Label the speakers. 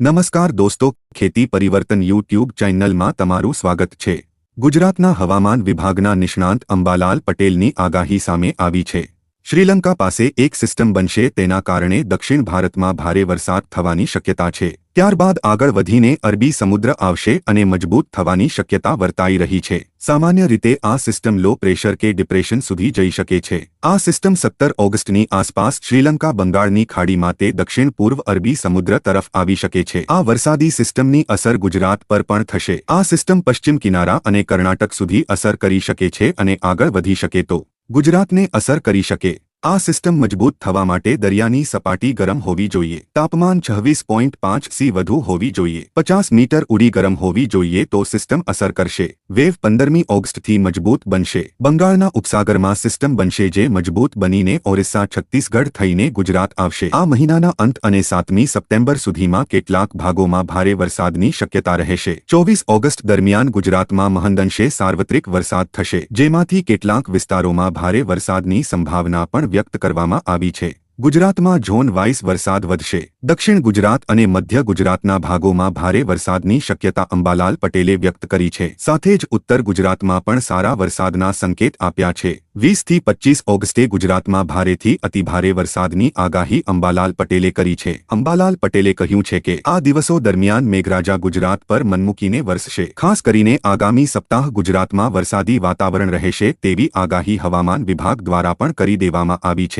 Speaker 1: નમસ્કાર દોસ્તો, ખેતી પરિવર્તન યુટ્યુબ ચેનલમાં તમારું સ્વાગત છે. ગુજરાતના હવામાન વિભાગના નિષ્ણાંત અંબાલાલ પટેલની આગાહી સામે આવી છે. શ્રીલંકા પાસે એક સિસ્ટમ બનશે તેના કારણે દક્ષિણ ભારતમાં ભારે વરસાદ થવાની શક્યતા છે. ત્યારબાદ આગળ વધીને અરબી સમુદ્ર આવશે અને મજબૂત થવાની શક્યતા વર્તાઈ રહી છે. સામાન્ય રીતે આ સિસ્ટમ લો પ્રેશર કે ડિપ્રેશન સુધી જઈ શકે છે. આ સિસ્ટમ સત્તર ઓગસ્ટની આસપાસ શ્રીલંકા બંગાળની ખાડીમાં તે દક્ષિણ પૂર્વ અરબી સમુદ્ર તરફ આવી શકે છે. આ વરસાદી સિસ્ટમની અસર ગુજરાત પર પણ થશે. આ સિસ્ટમ પશ્ચિમ કિનારા અને કર્ણાટક સુધી અસર કરી શકે છે અને આગળ વધી શકે તો. ગુજરાતને અસર કરી શકે. આ સિસ્ટમ મજબૂત થવા માટે દરિયાની સપાટી ગરમ હોવી જોઈએ. તાપમાન છવ્વીસ પોઈન્ટ પાંચ સી વધુ હોવી જોઈએ. પચાસ મીટર ઉડી ગરમ હોવી જોઈએ તો સિસ્ટમ અસર કરશે. વેવ પંદરમી ઓગસ્ટથી મજબૂત બનશે. બંગાળના ઉપસાગરમાં સિસ્ટમ બનશે જે મજબૂત બનીને ઓરિસ્સા છત્તીસગઢ થઈને ગુજરાત આવશે. આ મહિનાના અંત અને સાતમી સપ્ટેમ્બર સુધીમાં કેટલાક ભાગોમાં ભારે વરસાદની શક્યતા રહેશે. ચોવીસ ઓગસ્ટ દરમિયાન ગુજરાતમાં મહંદંશે સાર્વત્રિક વરસાદ થશે, જેમાંથી કેટલાક વિસ્તારોમાં ભારે વરસાદની સંભાવના પણ વ્યક્ત કરવામાં આવી છે. ગુજરાતમાં ઝોન વાઇઝ વરસાદ વધશે. દક્ષિણ ગુજરાત અને મધ્ય ગુજરાતના ભાગોમાં ભારે વરસાદની શક્યતા અંબાલાલ પટેલે વ્યક્ત કરી છે. સાથે જ ઉત્તર ગુજરાતમાં પણ સારા વરસાદના સંકેત આપ્યા છે. વીસથી પચીસ ઓગસ્ટે ગુજરાતમાં ભારેથી અતિભારે વરસાદની આગાહી અંબાલાલ પટેલે કરી છે. અંબાલાલ પટેલે કહ્યું છે કે, આ દિવસો દરમિયાન મેઘરાજા ગુજરાત પર મનમૂકીને વરસશે. ખાસ કરીને આગામી સપ્તાહ ગુજરાતમાં વરસાદી વાતાવરણ રહેશે તેવી આગાહી હવામાન વિભાગ દ્વારા પણ કરી દેવામાં આવી છે.